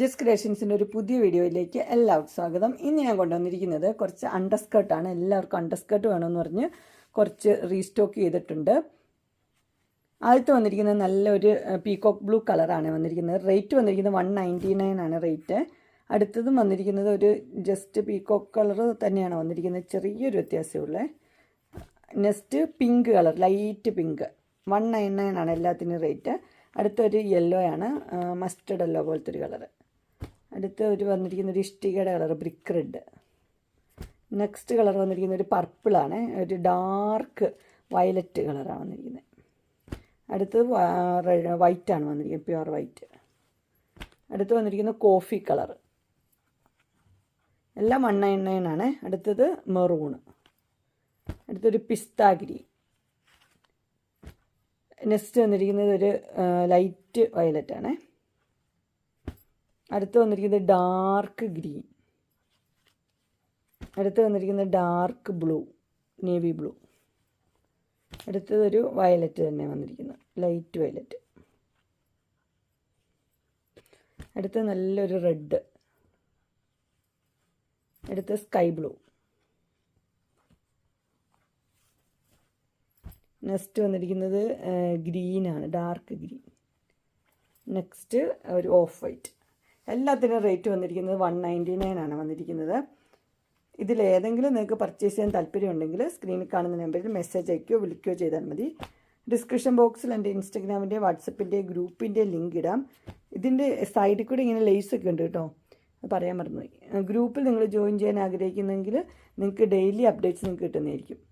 Just ക്രിയേഷൻസിന്റെ ഒരു പുതിയ വീഡിയോയിലേക്ക് എല്ലാവർക്കും സ്വാഗതം. ഇന്ന് ഞാൻ കൊണ്ടുവന്നിരിക്കുന്നത് കുറച്ച് അണ്ടർസ്കേർട്ടാണ് എല്ലാവർക്കും അണ്ടർസ്കേർട്ട് വേണമെന്ന് പറഞ്ഞ് കുറച്ച് റീസ്റ്റോക്ക് ചെയ്തിട്ടുണ്ട്. ആദ്യത്തെ വന്നിരിക്കുന്നത് നല്ലൊരു പീകോക്ക് ബ്ലൂ കളറാണ് വന്നിരിക്കുന്നത്. റേറ്റ് വന്നിരിക്കുന്നത് വൺ നയന്റി നയൻ ആണ് റേറ്റ് അടുത്തതും വന്നിരിക്കുന്നത് ഒരു ജസ്റ്റ് പീകോക്ക് കളർ തന്നെയാണ് വന്നിരിക്കുന്നത്. ചെറിയൊരു വ്യത്യാസമുള്ളത് next pink colour light pink one nine nine ആണ് എല്ലാത്തിനും റേറ്റ് അടുത്തൊരു യെല്ലോ ആണ് മസ്റ്റർഡ് യെല്ലോ പോലത്തെ ഒരു കളർ അടുത്ത ഒരു വന്നിരിക്കുന്ന ഒരു ഇഷ്ടികയുടെ colour brick red next colour വന്നിരിക്കുന്ന ഒരു പർപ്പിളാണ് ഒരു ഡാർക്ക് വയലറ്റ് കളറാണ് വന്നിരിക്കുന്നത്. അടുത്തത് ആണ് വന്നിരിക്കുന്നത് പ്യുവർ വൈറ്റ് അടുത്ത് വന്നിരിക്കുന്നത് കോഫി കളർ എല്ലാം വൺ നയൻ നയൻ ആണ്. അടുത്തത് മെറൂണ് അടുത്തൊരു പിസ്താഗിരി. നെക്സ്റ്റ് വന്നിരിക്കുന്നത് ഒരു ലൈറ്റ് വയലറ്റ് ആണ് അടുത്ത് വന്നിരിക്കുന്നത് ഡാർക്ക് ഗ്രീൻ. അടുത്ത് വന്നിരിക്കുന്നത് ഡാർക്ക് ബ്ലൂ നേവി ബ്ലൂ. അടുത്തതൊരു വയലറ്റ് തന്നെ വന്നിരിക്കുന്നത് ലൈറ്റ് വയലറ്റ്. അടുത്ത് നല്ലൊരു റെഡ്. അടുത്ത് സ്കൈ ബ്ലൂ. നെക്സ്റ്റ് വന്നിരിക്കുന്നത് ഗ്രീനാണ് ഡാർക്ക് ഗ്രീൻ. നെക്സ്റ്റ് ഒരു ഓഫ് വൈറ്റ്. എല്ലാത്തിനും റേറ്റ് വന്നിരിക്കുന്നത് വൺ നയന്റി നയൻ ആണ് വന്നിരിക്കുന്നത്. ഇതിലേതെങ്കിലും നിങ്ങൾക്ക് പർച്ചേസ് ചെയ്യാൻ താല്പര്യമുണ്ടെങ്കിൽ സ്ക്രീനിൽ കാണുന്ന നമ്പറിൽ മെസ്സേജ് അയക്കുകയോ വിളിക്കുകയോ ചെയ്താൽ മതി. ഡിസ്ക്രിപ്ഷൻ ബോക്സിൽ എന്റെ ഇൻസ്റ്റഗ്രാമിന്റെ വാട്സപ്പിന്റെ ഗ്രൂപ്പിന്റെ ലിങ്ക് ഇടാം. ഇതിന്റെ സൈഡിൽ കൂടി ഇങ്ങനെ ലേസ് ഒക്കെ ഉണ്ട് കേട്ടോ. പറയാൻ മറന്നുപോയി. ഗ്രൂപ്പിൽ നിങ്ങൾ ജോയിൻ ചെയ്യാൻ ആഗ്രഹിക്കുന്നെങ്കിൽ നിങ്ങൾക്ക് ഡെയിലി അപ്ഡേറ്റ്സ് നിങ്ങൾക്ക് കിട്ടുന്നതായിരിക്കും.